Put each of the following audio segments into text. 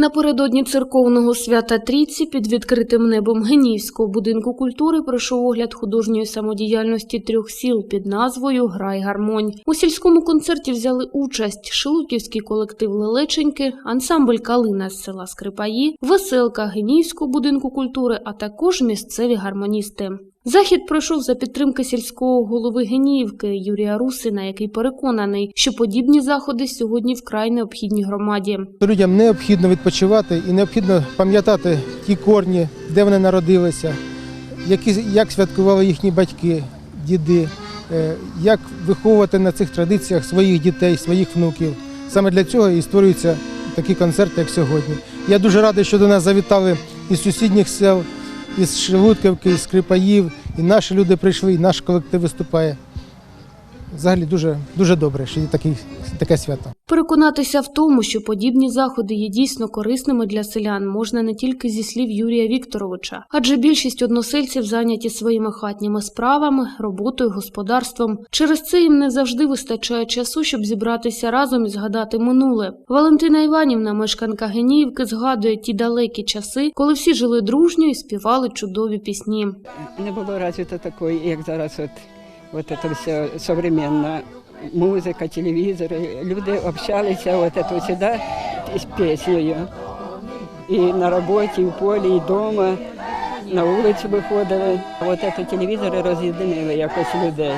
Напередодні церковного свята Трійці під відкритим небом Генівського будинку культури пройшов огляд художньої самодіяльності трьох сіл під назвою Грай гармонь. У сільському концерті взяли участь Шилутівський колектив Лелеченьки, ансамбль Калина з села Скрипаї, Веселка Генівського будинку культури, а також місцеві гармоністи. Захід пройшов за підтримки сільського голови Геніївки Юрія Русина, який переконаний, що подібні заходи сьогодні вкрай необхідні громаді. Людям необхідно відпочивати і необхідно пам'ятати ті корні, де вони народилися, які, як святкували їхні батьки, діди, е, як виховувати на цих традиціях своїх дітей, своїх внуків. Саме для цього і створюються такі концерти, як сьогодні. Я дуже радий, що до нас завітали із сусідніх сел, із Шелудківки, із Скрипаїв, і наші люди прийшли, і наш колектив виступає. Взагалі дуже, дуже добре, що є такий, таке свято. Переконатися в тому, що подібні заходи є дійсно корисними для селян, можна не тільки зі слів Юрія Вікторовича, адже більшість односельців зайняті своїми хатніми справами, роботою, господарством. Через це їм не завжди вистачає часу, щоб зібратися разом і згадати минуле. Валентина Іванівна, мешканка Геніївки, згадує ті далекі часи, коли всі жили дружньо і співали чудові пісні. не було развито такої, як зараз от, от це все современна музика, телевізори. Люди общалися от це сюди з піснею. І на роботі, і в полі, і вдома, на вулицю виходили. От це телевізори роз'єднили якось людей.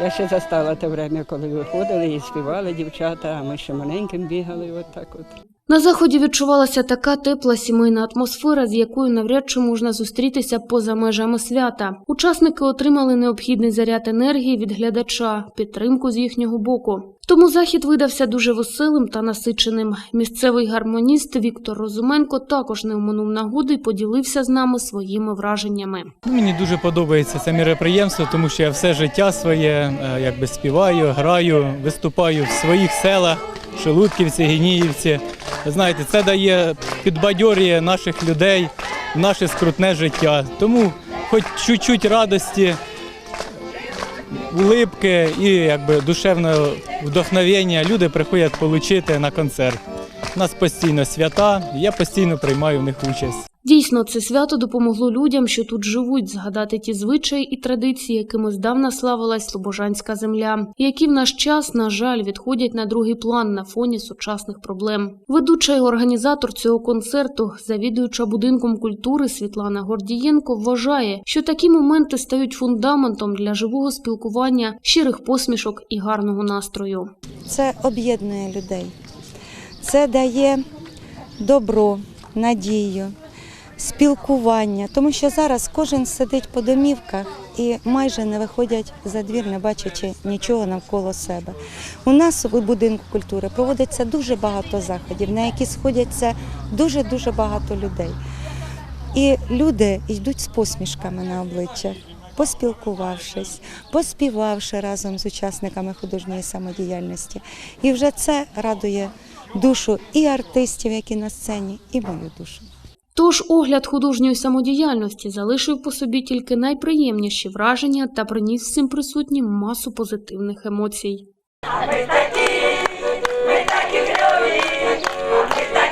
Я ще застала те время, коли виходили і співали дівчата, а ми ще маленьким бігали, от так от. На заході відчувалася така тепла сімейна атмосфера, з якою навряд чи можна зустрітися поза межами свята. Учасники отримали необхідний заряд енергії від глядача, підтримку з їхнього боку. Тому захід видався дуже веселим та насиченим. Місцевий гармоніст Віктор Розуменко також не оминув нагоди і поділився з нами своїми враженнями. Ну, Мені дуже подобається це міроприємство, тому що я все життя своє е, якби співаю, граю, виступаю в своїх селах, Шелудківці, Геніївці. Знаєте, це дає підбадьорює наших людей наше скрутне життя. Тому хоч чуть-чуть радості, улипки і якби душевного вдохновення люди приходять отримати на концерт. У нас постійно свята, я постійно приймаю в них участь. Дійсно, це свято допомогло людям, що тут живуть, згадати ті звичаї і традиції, якими здавна славилась Слобожанська земля, які в наш час, на жаль, відходять на другий план на фоні сучасних проблем. Ведуча і організатор цього концерту, завідуюча будинком культури Світлана Гордієнко, вважає, що такі моменти стають фундаментом для живого спілкування, щирих посмішок і гарного настрою. Це об'єднує людей, це дає добро, надію, спілкування, тому що зараз кожен сидить по домівках і майже не виходять за двір, не бачачи нічого навколо себе. У нас у будинку культури проводиться дуже багато заходів, на які сходяться дуже-дуже багато людей. І люди йдуть з посмішками на обличчях, поспілкувавшись, поспівавши разом з учасниками художньої самодіяльності. І вже це радує душу і артистів, які на сцені, і мою душу. Тож огляд художньої самодіяльності залишив по собі тільки найприємніші враження та приніс всім присутнім масу позитивних емоцій. Ми такі, ми такі кльові, ми такі